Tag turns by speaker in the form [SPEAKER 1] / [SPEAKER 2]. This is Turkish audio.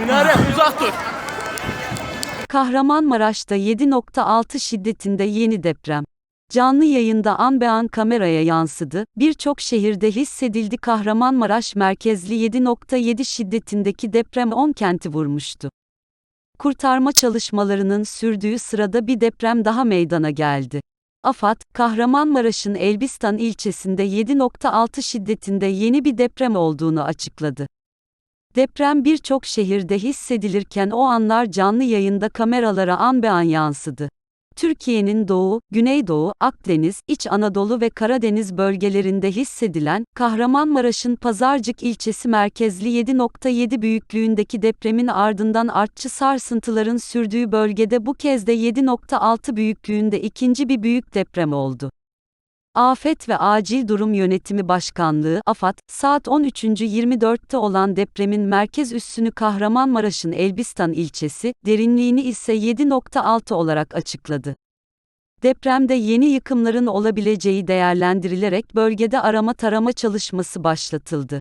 [SPEAKER 1] Minare uzak dur.
[SPEAKER 2] Kahramanmaraş'ta 7.6 şiddetinde yeni deprem. Canlı yayında an be an kameraya yansıdı. Birçok şehirde hissedildi Kahramanmaraş merkezli 7.7 şiddetindeki deprem 10 kenti vurmuştu. Kurtarma çalışmalarının sürdüğü sırada bir deprem daha meydana geldi. AFAD, Kahramanmaraş'ın Elbistan ilçesinde 7.6 şiddetinde yeni bir deprem olduğunu açıkladı. Deprem birçok şehirde hissedilirken o anlar canlı yayında kameralara an be an yansıdı. Türkiye'nin doğu, güneydoğu, Akdeniz, İç Anadolu ve Karadeniz bölgelerinde hissedilen, Kahramanmaraş'ın Pazarcık ilçesi merkezli 7.7 büyüklüğündeki depremin ardından artçı sarsıntıların sürdüğü bölgede bu kez de 7.6 büyüklüğünde ikinci bir büyük deprem oldu. Afet ve Acil Durum Yönetimi Başkanlığı AFAD, saat 13.24'te olan depremin merkez üssünü Kahramanmaraş'ın Elbistan ilçesi, derinliğini ise 7.6 olarak açıkladı. Depremde yeni yıkımların olabileceği değerlendirilerek bölgede arama tarama çalışması başlatıldı.